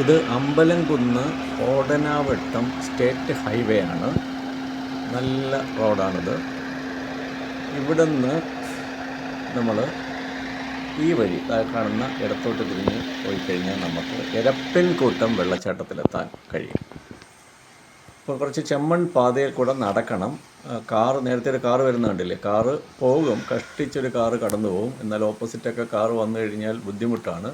ഇത് Ambalamkunnu Odanavattam state highway ആണ്. നല്ല റോഡാണിത്. ഇവിടെ നിന്ന് നമ്മൾ ഈ വഴി കാണുന്ന ഇടത്തോട്ട് തിരിഞ്ഞ് പോയി കഴിഞ്ഞാൽ നമുക്ക് എരപ്പൻകൂട്ടം വെള്ളച്ചാട്ടത്തിലെത്താൻ കഴിയും. ഇപ്പോൾ കുറച്ച് ചെമ്മൺ പാതയിൽ കൂടെ നടക്കണം. കാറ് നേരത്തെ ഒരു കാറ് വരുന്ന കണ്ടില്ലേ? കാറ് പോകും കഷ്ടിച്ചൊരു കാറ് കടന്നു പോകും എന്നാൽ ഓപ്പോസിറ്റൊക്കെ കാറ് വന്നു കഴിഞ്ഞാൽ ബുദ്ധിമുട്ടാണ്.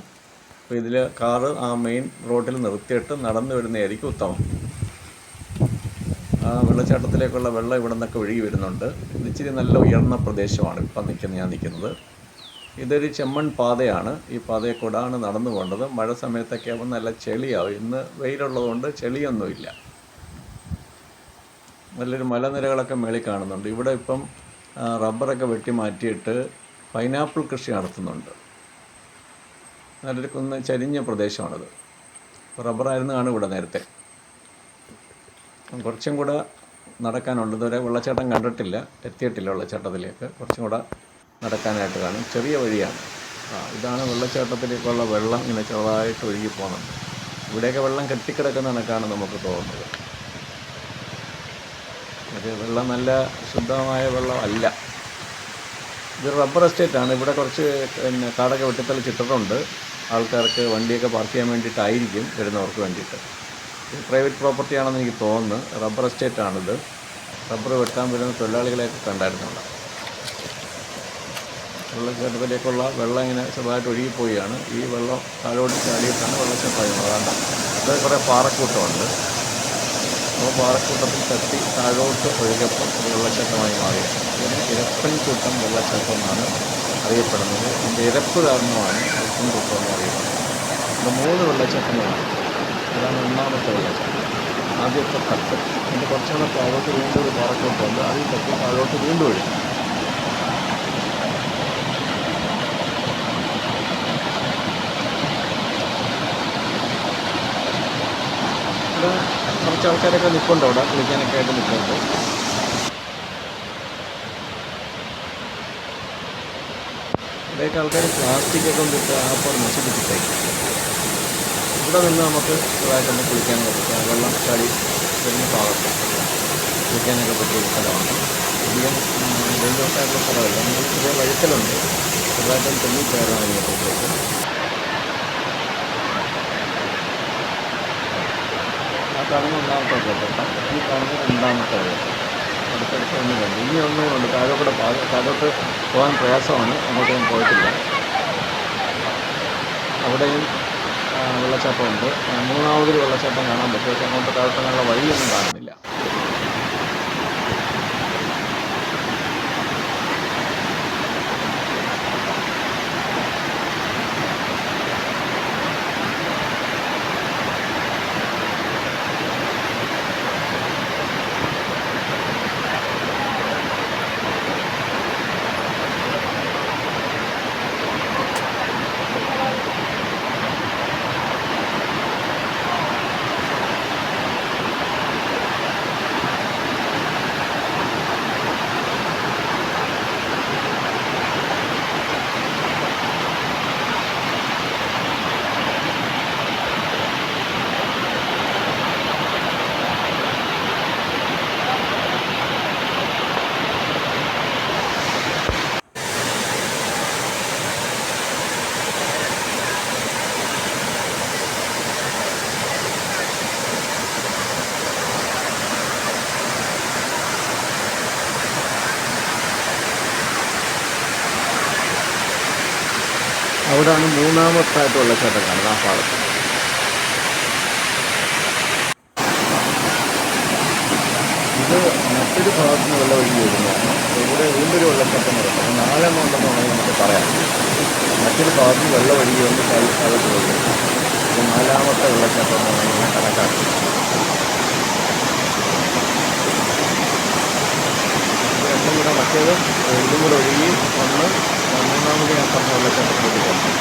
അപ്പോൾ ഇതിൽ കാറ് ആ മെയിൻ റോഡിൽ നിർത്തിയിട്ട് നടന്നു വരുന്നതായിരിക്കും ഉത്തമം. ആ വെള്ളച്ചാട്ടത്തിലേക്കുള്ള വെള്ളം ഇവിടെ നിന്നൊക്കെ ഒഴുകി വരുന്നുണ്ട്. ഇച്ചിരി നല്ല ഉയർന്ന പ്രദേശമാണ് ഇപ്പം നിൽക്കുന്ന ഞാൻ നിൽക്കുന്നത്. ഇതൊരു ചെമ്മൺ പാതയാണ്. ഈ പാതയിൽ കൂടാണ് നടന്നു പോകേണ്ടത്. മഴ സമയത്തൊക്കെ ആകുമ്പോൾ നല്ല ചെളിയാവും. ഇന്ന് വെയിലുള്ളതുകൊണ്ട് ചെളിയൊന്നുമില്ല. നല്ലൊരു മലനിരകളൊക്കെ മേളിൽ കാണുന്നുണ്ട്. ഇവിടെ ഇപ്പം റബ്ബറൊക്കെ വെട്ടി മാറ്റിയിട്ട് പൈനാപ്പിൾ കൃഷി നടത്തുന്നുണ്ട്. നല്ലൊരു കുന്ന് ചരിഞ്ഞ പ്രദേശമാണത്. റബ്ബറായിരുന്നു കാണും ഇവിടെ നേരത്തെ. കുറച്ചും കൂടെ നടക്കാനുണ്ട്. ഇതുവരെ വെള്ളച്ചാട്ടം കണ്ടിട്ടില്ല. എത്തിയിട്ടില്ല വെള്ളച്ചാട്ടത്തിലേക്ക്. കുറച്ചും കൂടെ നടക്കാനായിട്ട് കാണും. ചെറിയ വഴിയാണ്. ആ ഇതാണ് വെള്ളച്ചാട്ടത്തിലേക്കുള്ള വെള്ളം ഇങ്ങനെ ചെറുതായിട്ട് ഒഴുകി പോകുന്നുണ്ട് ഇവിടെയൊക്കെ വെള്ളം കെട്ടിക്കിടക്കുന്ന കണക്കാണ് നമുക്ക് തോന്നുന്നത്. അത് വെള്ളം നല്ല ശുദ്ധമായ വെള്ളം അല്ല. ഇത് റബ്ബർ എസ്റ്റേറ്റ് ആണ് ഇവിടെ കുറച്ച് പിന്നെ കാടൊക്കെ വെട്ടിത്തെളിച്ചിട്ടിട്ടുണ്ട് ആൾക്കാർക്ക് വണ്ടിയൊക്കെ പാർക്ക് ചെയ്യാൻ വേണ്ടിയിട്ടായിരിക്കും വരുന്നവർക്ക് വേണ്ടിയിട്ട്. ഇത് പ്രൈവറ്റ് പ്രോപ്പർട്ടി ആണെന്ന് എനിക്ക് തോന്നുന്നു. Rubber estate എസ്റ്റേറ്റാണിത്. റബ്ബർ വെട്ടാൻ വരുന്ന തൊഴിലാളികളെയൊക്കെ കണ്ടായിരുന്നുണ്ട് വെള്ളച്ചാട്ടത്തിലേക്കുള്ള വെള്ളം ഇങ്ങനെ ചെറുതായിട്ട് ഒഴുകിപ്പോവുകയാണ് ഈ വെള്ളം താഴോട്ട് ചാടിയിട്ടാണ് വെള്ളച്ചാട്ടം അതുകൊണ്ട് അത് കുറേ പാറക്കൂട്ടമുണ്ട്. അപ്പോൾ പാറക്കൂട്ടത്തിൽ തട്ടി താഴോട്ട് ഒഴുകപ്പം വെള്ളച്ചാട്ടമായി മാറി. ഇതിന് ഇരപ്പൻകൂട്ടം വെള്ളച്ചാട്ടം എന്നാണ് അറിയപ്പെടുന്നത്. ഇതിന്റെ ഇരപ്പ് കാരണമാണ് ഇരപ്പൻകൂട്ടം എന്ന് അറിയപ്പെടുന്നത്. ഇത് മൂന്ന് വെള്ളച്ചാട്ടങ്ങളാണ്. ഇതാണ് ഒന്നാമത്തെ വെള്ളച്ചാട്ടം. ആദ്യത്തെ തട്ട്. അതിന്റെ കുറച്ചുകൂടെ താഴോട്ട് വീണ്ടും ഒരു പാറക്കൂട്ടമുണ്ട് അതിൽ തട്ടി താഴോട്ട് വീണ്ടും ഒഴുകും. ഇവിടെ കുറച്ച് ആൾക്കാരൊക്കെ നിൽപ്പുണ്ട് അവിടെ. കുളിക്കാനൊക്കെ ആയിട്ട് നിൽക്കുന്നുണ്ട് ഇവിടെയൊക്കെ ആൾക്കാർ പ്ലാസ്റ്റിക് ഒക്കെ കൊണ്ടിട്ട് ആപ്പോൾ നശിപ്പിച്ചിട്ടേക്കും ഇവിടെ നിന്ന് നമുക്ക് ഇതായിട്ടൊന്ന് കുളിക്കാൻ പറ്റും വെള്ളം ചളി വരുന്ന ഭാഗത്ത് കുളിക്കാനൊക്കെ പറ്റിയ സ്ഥലമാണ്. അധികം ഡേഞ്ചറസായിട്ടുള്ള സ്ഥലമല്ല. നമ്മൾ ചെറിയ വഴുക്കലുണ്ട്. ചെറുതായിട്ടും തെങ്ങി കയറാൻ ഇങ്ങോട്ടേക്ക് കാണുന്ന ഒന്നാമത്തെ കേട്ടോ ഈ കാണുന്ന രണ്ടാമത്തെ കേട്ടോ അടുത്തടുത്ത് ഒന്ന് കണ്ടു ഇനി ഒന്നും ഉണ്ട് താഴോട്ട് താഴോട്ട് പോകാൻ പ്രയാസമാണ് അങ്ങോട്ട് പോയിട്ടില്ല അവിടെയും വെള്ളച്ചാട്ടമുണ്ട് മൂന്നാമതൊരു വെള്ളച്ചാട്ടം കാണാൻ പറ്റും. പക്ഷേ അങ്ങോട്ട് താഴോട്ടങ്ങനുള്ള വഴിയൊന്നും കാണുന്നില്ല. അവിടെയാണ് മൂന്നാമത്തായിട്ട് വെള്ളച്ചാട്ടം കാണുന്നത് ആ ഭാഗത്ത് ഇത് മറ്റൊരു ഭാഗത്ത് നിന്ന് വെള്ളം ഒഴുകി വരുന്നതാണ് ഇവിടെ വീണ്ടൊരു വെള്ളച്ചാട്ടം വരുന്നത് അപ്പോൾ നാലെണ്ണം ഉണ്ടെന്ന് വേണമെങ്കിൽ നമുക്ക് പറയാം. മറ്റൊരു ഭാഗത്ത് നിന്ന് വെള്ളം ഒഴുകി വന്ന് താഴോട്ട് പോയി അപ്പോൾ നാലാമത്തെ വെള്ളച്ചാട്ടം എന്ന് വേണമെങ്കിൽ കണക്കാക്കാം. രണ്ടും കൂടെ മറ്റേത് ഇതും കൂടെ ഒഴുകി വന്ന് മൂന്നാമത് ഞാൻ പറഞ്ഞ വെള്ളച്ചാട്ടത്തിലേക്ക് പോകും